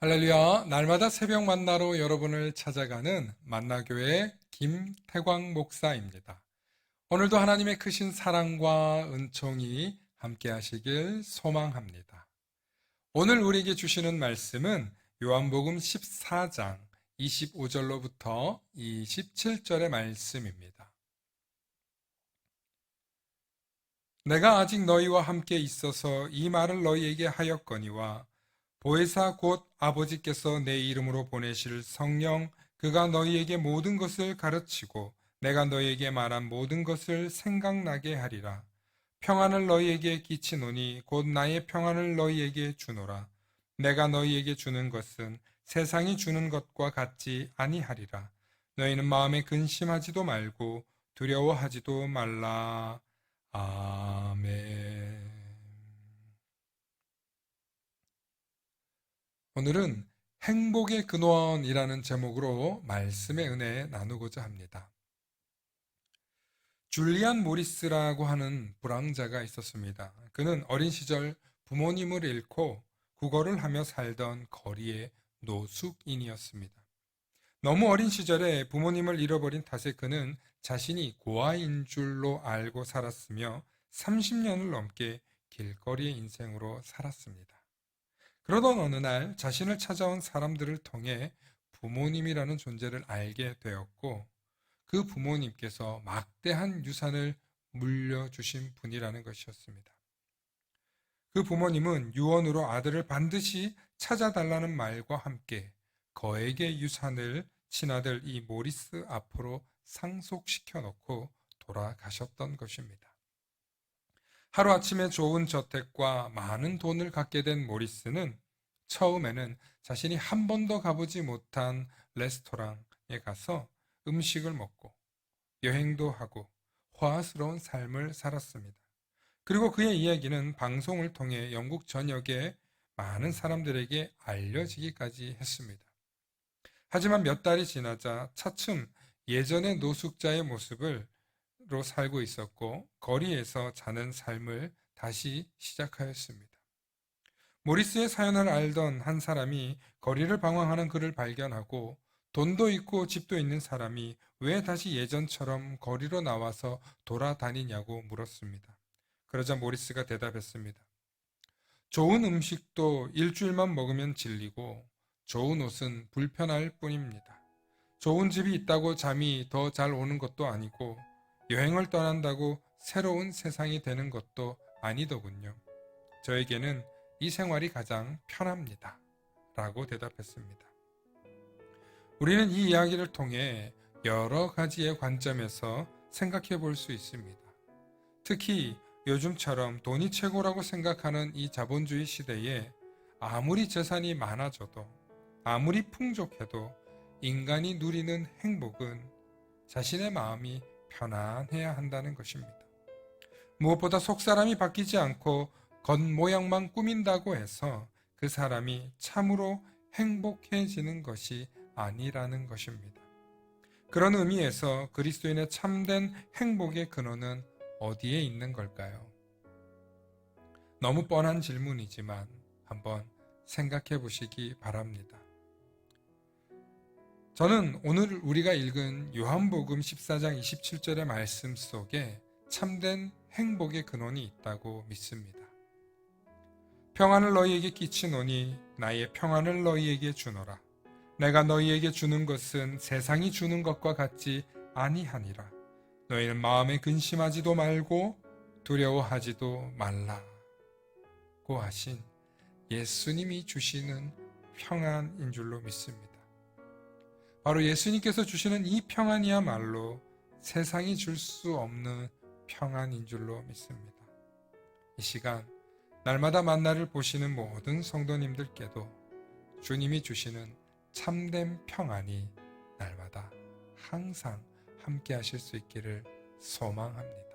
할렐루야. 날마다 새벽 만나러 여러분을 찾아가는 만나교회 김태광 목사입니다. 오늘도 하나님의 크신 사랑과 은총이 함께 하시길 소망합니다. 오늘 우리에게 주시는 말씀은 요한복음 14장 25절로부터 27절의 말씀입니다. 내가 아직 너희와 함께 있어서 이 말을 너희에게 하였거니와 보혜사 곧 아버지께서 내 이름으로 보내실 성령 그가 너희에게 모든 것을 가르치고 내가 너희에게 말한 모든 것을 생각나게 하리라. 평안을 너희에게 끼치노니 곧 나의 평안을 너희에게 주노라. 내가 너희에게 주는 것은 세상이 주는 것과 같지 아니하리라. 너희는 마음에 근심하지도 말고 두려워하지도 말라. 아멘. 오늘은 행복의 근원이라는 제목으로 말씀의 은혜 나누고자 합니다. 줄리안 모리스라고 하는 불황자가 있었습니다. 그는 어린 시절 부모님을 잃고 국어를 하며 살던 거리의 노숙인이었습니다. 너무 어린 시절에 부모님을 잃어버린 탓에 그는 자신이 고아인 줄로 알고 살았으며 30년을 넘게 길거리의 인생으로 살았습니다. 그러던 어느 날 자신을 찾아온 사람들을 통해 부모님이라는 존재를 알게 되었고 그 부모님께서 막대한 유산을 물려주신 분이라는 것이었습니다. 그 부모님은 유언으로 아들을 반드시 찾아달라는 말과 함께 거액의 유산을 친아들 이 모리스 앞으로 상속시켜 놓고 돌아가셨던 것입니다. 하루아침에 좋은 저택과 많은 돈을 갖게 된 모리스는 처음에는 자신이 한 번도 가보지 못한 레스토랑에 가서 음식을 먹고 여행도 하고 화스러운 삶을 살았습니다. 그리고 그의 이야기는 방송을 통해 영국 전역의 많은 사람들에게 알려지기까지 했습니다. 하지만 몇 달이 지나자 차츰 예전의 노숙자의 모습을 로 살고 있었고 거리에서 자는 삶을 다시 시작하였습니다. 모리스의 사연을 알던 한 사람이 거리를 방황하는 그를 발견하고 돈도 있고 집도 있는 사람이 왜 다시 예전처럼 거리로 나와서 돌아다니냐고 물었습니다. 그러자 모리스가 대답했습니다. 좋은 음식도 일주일만 먹으면 질리고 좋은 옷은 불편할 뿐입니다. 좋은 집이 있다고 잠이 더 잘 오는 것도 아니고 여행을 떠난다고 새로운 세상이 되는 것도 아니더군요. 저에게는 이 생활이 가장 편합니다. 라고 대답했습니다. 우리는 이 이야기를 통해 여러 가지의 관점에서 생각해 볼 수 있습니다. 특히 요즘처럼 돈이 최고라고 생각하는 이 자본주의 시대에 아무리 재산이 많아져도 아무리 풍족해도 인간이 누리는 행복은 자신의 마음이 편안해야 한다는 것입니다. 무엇보다 속사람이 바뀌지 않고 겉모양만 꾸민다고 해서 그 사람이 참으로 행복해지는 것이 아니라는 것입니다. 그런 의미에서 그리스도인의 참된 행복의 근원은 어디에 있는 걸까요? 너무 뻔한 질문이지만 한번 생각해 보시기 바랍니다. 저는 오늘 우리가 읽은 요한복음 14장 27절의 말씀 속에 참된 행복의 근원이 있다고 믿습니다. 평안을 너희에게 끼치노니 나의 평안을 너희에게 주노라. 내가 너희에게 주는 것은 세상이 주는 것과 같지 아니하니라. 너희는 마음에 근심하지도 말고 두려워하지도 말라고 하신 예수님이 주시는 평안인 줄로 믿습니다. 바로 예수님께서 주시는 이 평안이야말로 세상이 줄 수 없는 평안인 줄로 믿습니다. 이 시간 날마다 만나를 보시는 모든 성도님들께도 주님이 주시는 참된 평안이 날마다 항상 함께 하실 수 있기를 소망합니다.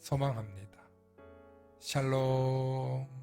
소망합니다. 샬롬.